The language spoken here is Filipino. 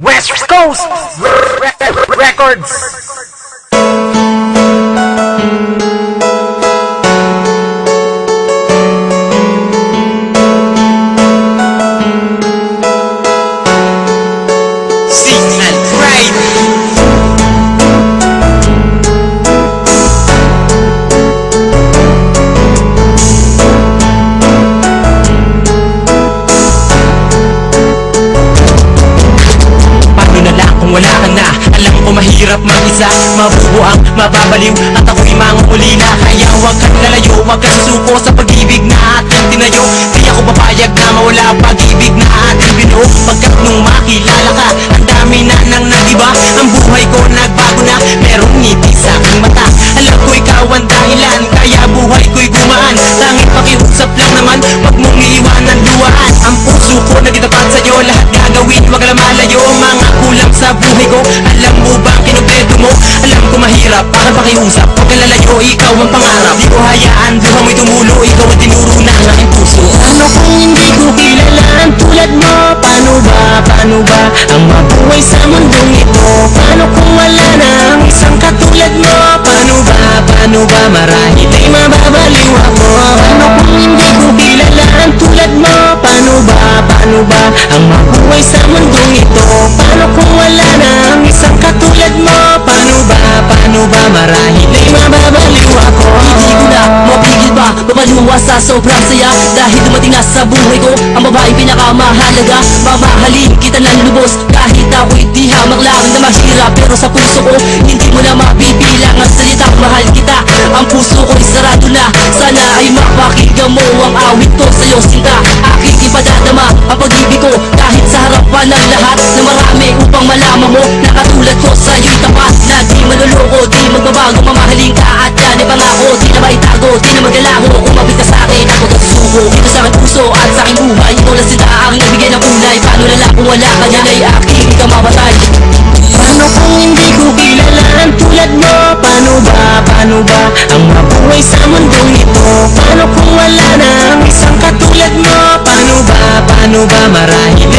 West Coast Re- Re- Records. Alam mahirap mag-isa Mabubuang, mababaliw. At ako'y mangulila Kaya huwag kang lalayo. Huwag kang suko sa pag-ibig na ating tinayo. Di ako papayag na mawala Pag-ibig na ating binuo Pagkat nung makilala ka Ang dami na nang nagiba. Ang buhay ko nagbago na Merong ngiti sa aking mata. Alam ko ikaw ang dahilan Kaya buhay ko'y gumaan. Tanging pakiusap lang naman Huwag mong iiwanan luwaan Ang puso ko nagitapat sa'yo Lahat gagawin Huwag lang malayo. Mga kulang sa buhay ko Alam mo mahirap Para pakiusap Huwag kang lalayo Ikaw ang pangarap Di ko hayaan Buha mo'y tumulo Ikaw ang tinuro ng aking puso Ano kung hindi ko kilala ang tulad mo? Paano ba, paano ba ang mabuhay sa mundong ito? Paano kung wala na ang isang katulad mo? Paano ba, paano ba marahil ay mababaliw ako? Ano kung hindi ko kilala ang tulad mo? Paano ba, paano ba ang mabuhay sa mundong ito? Paano kung wala na Mapaluwa sa sobrang saya Dahil dumating na sa buhay ko. Ang babaeng pinakamahalaga Mamahalin kita ng lubos. Kahit ako'y di hamak lang na mahirap Pero sa puso ko Hindi mo na mabibilang ang salitang mahal kita Ang puso ko'y sarado na. Sana ay mapakinggan mo Ang awit ko sa'yo sinta. Aking ipadadama ang pag-ibig ko. Kahit sa harapan ng lahat Na marami upang malaman mo Na ko sa'yo'y ba ang mabuhay sa mundong ito? Paano kung wala na ang isang katulad mo? Paano ba, paano ba marahil